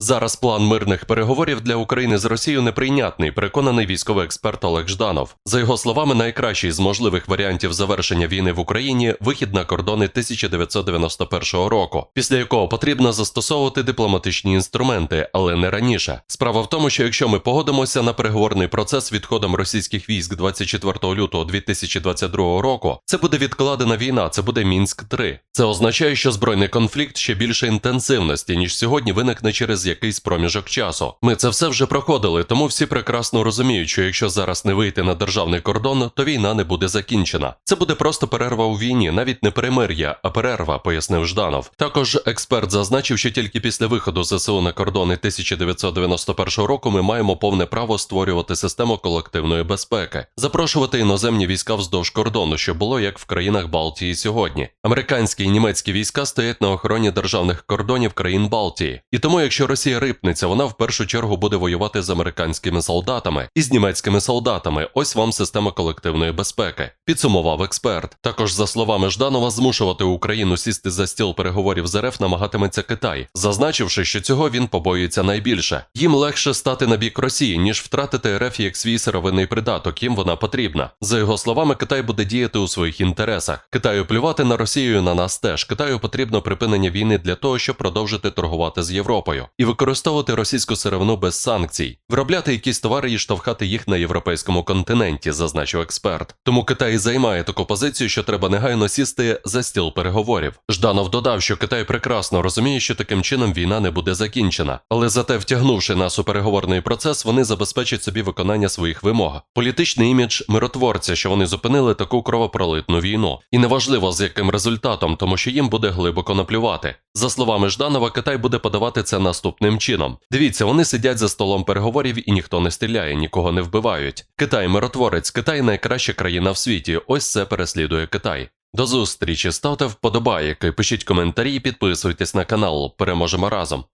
Зараз план мирних переговорів для України з Росією неприйнятний, переконаний військовий експерт Олег Жданов. За його словами, найкращий з можливих варіантів завершення війни в Україні вихід на кордони 1991 року, після якого потрібно застосовувати дипломатичні інструменти, але не раніше. Справа в тому, що якщо ми погодимося на переговорний процес відходом російських військ 24 лютого 2022 року, це буде відкладена війна, це буде Мінськ 3 Це означає, що збройний конфлікт ще більше інтенсивності, ніж сьогодні виникне через якийсь проміжок часу. Ми це все вже проходили, тому всі прекрасно розуміють, що якщо зараз не вийти на державний кордон, то війна не буде закінчена. Це буде просто перерва у війні, навіть не перемир'я, а перерва, пояснив Жданов. Також експерт зазначив, що тільки після виходу ЗСУ на кордони 1991 року ми маємо повне право створювати систему колективної безпеки, запрошувати іноземні війська вздовж кордону, що було як в країнах Балтії сьогодні. Американські німецькі війська стоять на охороні державних кордонів країн Балтії, і тому, якщо Росія рипнеться, вона в першу чергу буде воювати з американськими солдатами і з німецькими солдатами. Ось вам система колективної безпеки. Підсумував експерт. Також за словами Жданова, змушувати Україну сісти за стіл переговорів з РФ намагатиметься Китай, зазначивши, що цього він побоюється найбільше. Їм легше стати на бік Росії, ніж втратити РФ як свій сировинний придаток, їм вона потрібна. За його словами, Китай буде діяти у своїх інтересах. Китаю плювати на Росію на нас теж. Китаю потрібно припинення війни для того, щоб продовжити торгувати з Європою і використовувати російську сировину без санкцій, виробляти якісь товари і штовхати їх на європейському континенті, зазначив експерт. Тому Китай займає таку позицію, що треба негайно сісти за стіл переговорів. Жданов додав, що Китай прекрасно розуміє, що таким чином війна не буде закінчена, але зате втягнувши нас у переговорний процес, вони забезпечать собі виконання своїх вимог. Політичний імідж миротворця, що вони зупинили таку кровопролитну війну, і неважливо з яким результатом, тому що їм буде глибоко наплювати. За словами Жданова, Китай буде подавати це наступним чином. Дивіться, вони сидять за столом переговорів і ніхто не стріляє, нікого не вбивають. Китай миротворець, Китай найкраща країна в світі. Ось це переслідує Китай. До зустрічі, ставте вподобайки, пишіть коментарі і підписуйтесь на канал. Переможемо разом.